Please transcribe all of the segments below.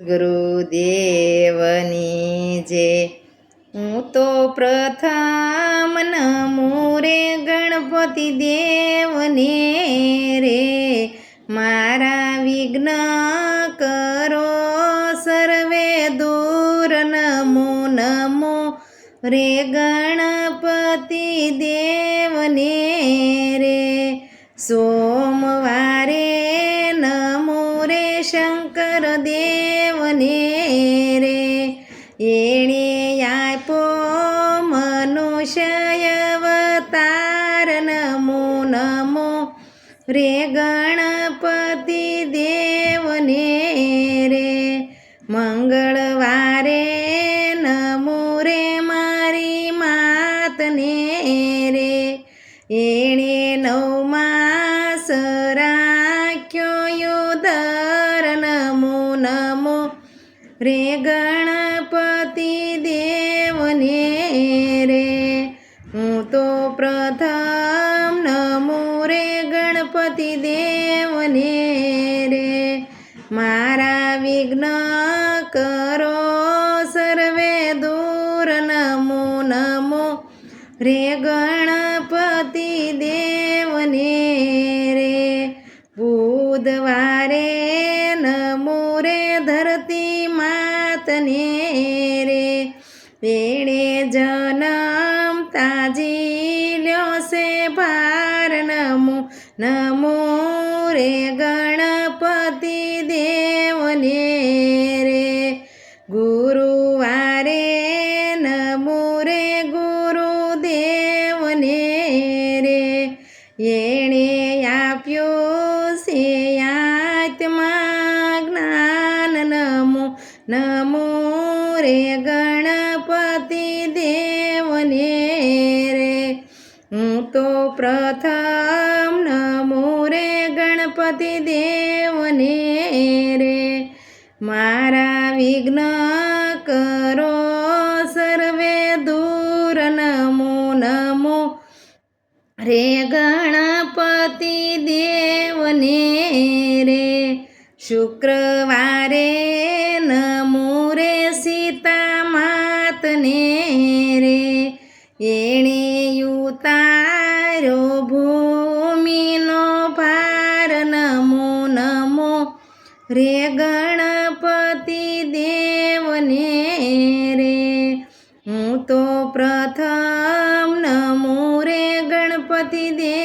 ગુરુદેવની જે. હું તો પ્રથમ નમો રે ગણપતિ દેવને રે. મારા વિઘ્ન કરો સર્વે દૂર નમો નમો રે ગણપતિ દેવને રે. સોમવારે નમો રે શંકર દેવને રે. એણે આપો મનુષ્ય અવતાર નમો નમો. રે ગણપતિ દેવને રે. મંગળવારે નમો રે મારી માતને રે. એણે રે ગણપતિ દેવને રે, હું તો પ્રથમ નમો રે ગણપતિ દેવને રે. મારા વિઘ્ન કરો સર્વે દૂર નમો નમો, રે ગણપતિ દેવને રે. બુધવારે રે ધરતી માતને રે. વેણે જનમ તાજી લ્યો છે ભાર નમો નમો રે ગણપતિ દેવને. નમો રે ગણપતિ દેવને રે હું તો પ્રથમ નમો રે ગણપતિ દેવને રે મારા વિઘ્ન કરો સર્વે દૂર નમો નમો રે ગણપતિ દેવને રે શુક્રવારે નમો રે સીતા માતને રે. એણે ઉતાર્યો ભૂમિનો ભાર નમો નમો રે ગણપતિ દેવને રે. હું તો પ્રથમ નમો રે ગણપતિ દેવને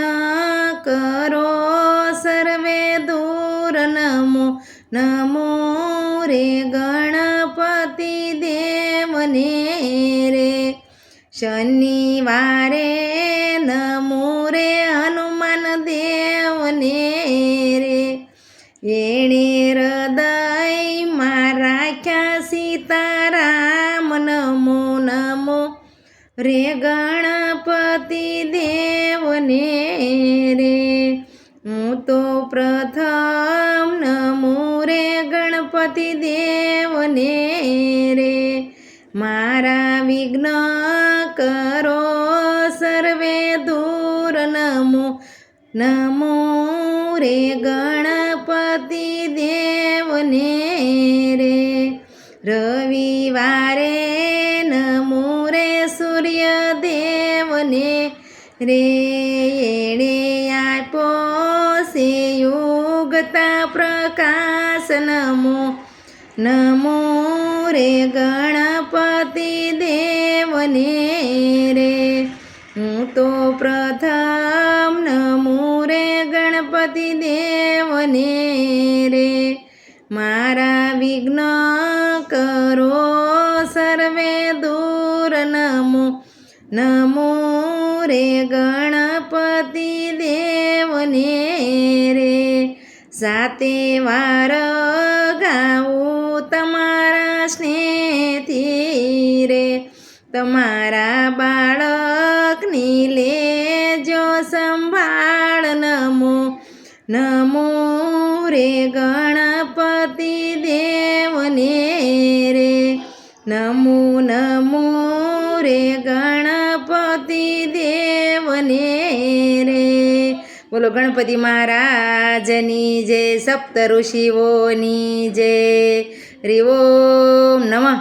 વિઘ્ન કરો, સર્વે દૂર નમો નમો રે ગણપતિ દેવને રે. શનિવારે નમો રે હનુમાન દેવને રે. એણે હૃદયમાં રાખ્યા સીતારામ, નમો નમો રે ગણપતિ દેવને ગણપતિ દેવને રે, મારા વિઘ્ન કરો સર્વે દૂર નમો નમો રે ગણપતિ દેવને રે. રવિવારે નમો રે સૂર્ય દેવને રે, એણે નમો રે ગણપતિ દેવને રે હું તો પ્રથમ નમો રે ગણપતિ દેવને રે મારા વિઘ્ન કરો સર્વે દૂર નમો નમો રે ગણપતિ દેવને રે સાતે વાર ગાવું તમારા બાળકની લેજો સંભાળ નમો નમો રે ગણપતિ દેવને રે. નમો નમો રે ગણપતિ દેવને રે. બોલો ગણપતિ મહારાજની જય સપ્ત ઋષિઓની જય હરિ ઓમ નમઃ.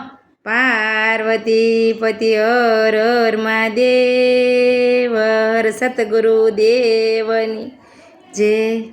પાર્વતી પતિ હર હર મહાદેવ હર સતગુરુ દેવની. જય